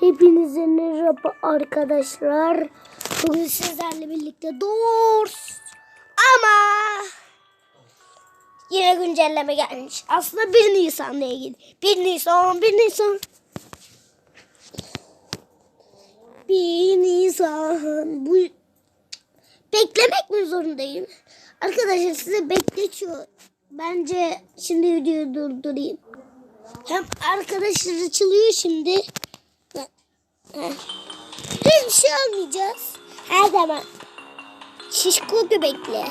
Hepinize merhaba arkadaşlar. Bugün sizlerle birlikte Doors ama yine güncelleme gelmiş. Aslında 1 Nisan'la ilgili. 1 Nisan, 1 Nisan. 1 Nisan. Bu beklemek mi zorundayım? Arkadaşlar size bekletiyor. Bence şimdi videoyu durdurayım. Hem arkadaşlar açılıyor şimdi. Hiçbir şey almayacağız. Her zaman. Şişko göbekli.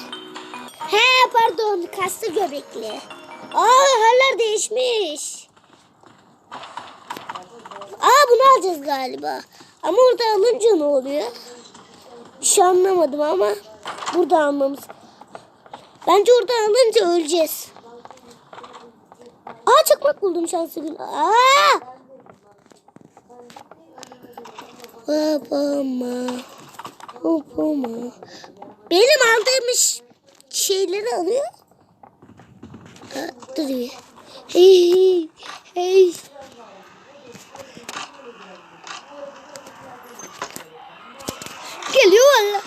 He pardon kaslı göbekli. Aa haller değişmiş. Aa bunu alacağız galiba. Ama orada alınca ne oluyor? Bir şey anlamadım ama burada almamız. Bence orada alınca öleceğiz. Aa çakmak buldum şanslı gün. Aa! Babama. Babama. Benim aldığım iş- şeyleri alıyor. Ha, duruyor. Hey, hey. Geliyor valla.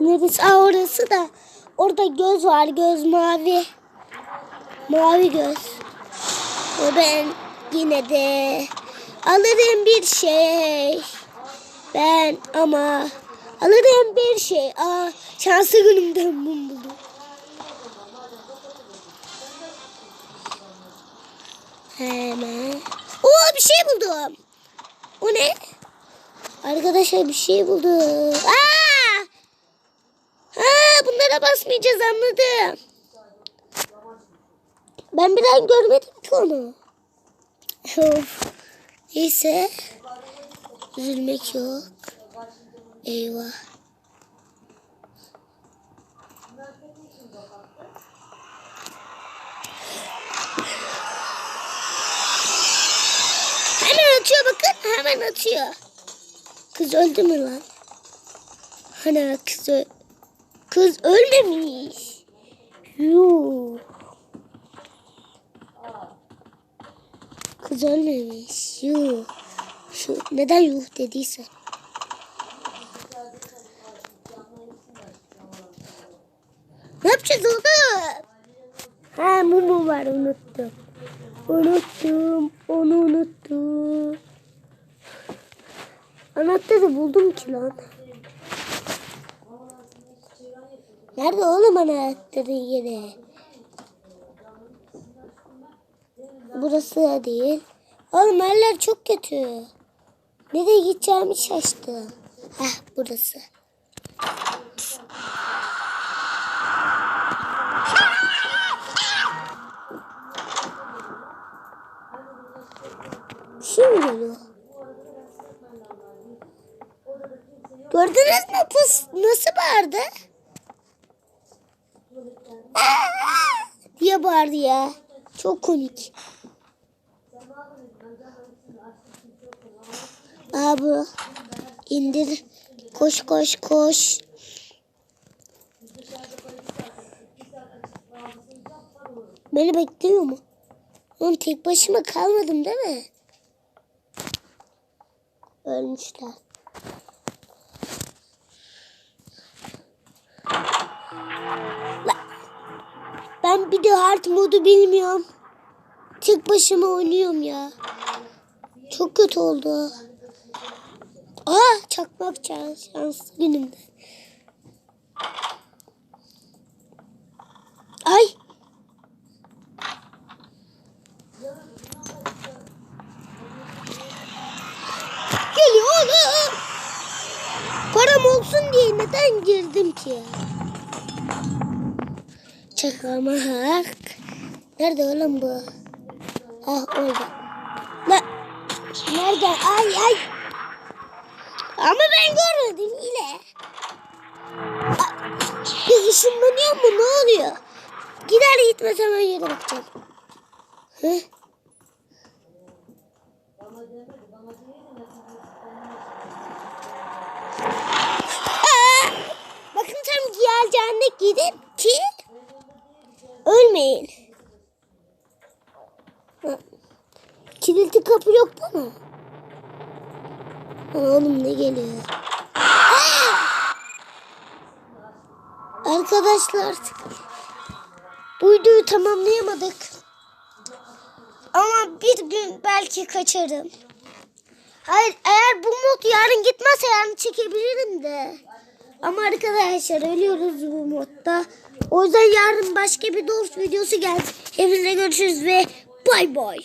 Neresi? Aa orası da. Orada göz var. Göz mavi. Mavi göz. Ve ben yine de alırım bir şey. Ben ama alırım bir şey. Aa şanslı günümden mum buldum. Hemen. Oo bir şey buldum. O ne? Arkadaşlar bir şey buldum. Aa! Ha bunlara basmayacağız anladım. Ben bir an görmedim ki onu. Of. Neyse. Üzülmek yok. Eyvah. Hemen atıyor bakın. Hemen atıyor. Kız öldü mü lan? Hani kız ö- Kız ölmemiş. Yuh. Kız ölmemiş. Yuh. Şu, neden yuh dediyse. Ne yapacağız oğlum? Ha mumu var unuttum. Unuttum. Onu unuttum. Anahtarı buldum ki lan. Nerede oğlum anahtarı yeri? Burası da değil. Oğlum yerler çok kötü. Nereye gideceğimi şaştım. Heh burası. Şimdi geliyor. Gördünüz mü pus nasıl bağırdı? Aa! diye bağırdı ya. Çok komik. Aa bu. İndir. Koş koş koş. Beni bekliyor mu? Oğlum tek başıma kalmadım değil mi? Ölmüşler. Ben bir de hard modu bilmiyorum. Tek başıma oynuyorum ya. Çok kötü oldu. Aa çakmak şans, şanslı günümde. Ay. Geliyor. Param olsun diye neden girdim ki? Çakamak. Nerede oğlum bu? Ah orada. Ne? Nerede? Ay ay. Ama ben görmedim yine. Bir ışınlanıyor mu? Ne oluyor? Gider gitmez hemen yere bakacağım. Bakın tam geleceğinde gidip ki ölmeyin. Kilitli kapı yok mi? Oğlum ne geliyor? Arkadaşlar videoyu tamamlayamadık. Ama bir gün belki kaçarım. Hayır eğer bu mod yarın gitmezse yarın çekebilirim de. Ama arkadaşlar ölüyoruz bu modda. O yüzden yarın başka bir dost videosu gelsin. Hepinize görüşürüz ve bay bay.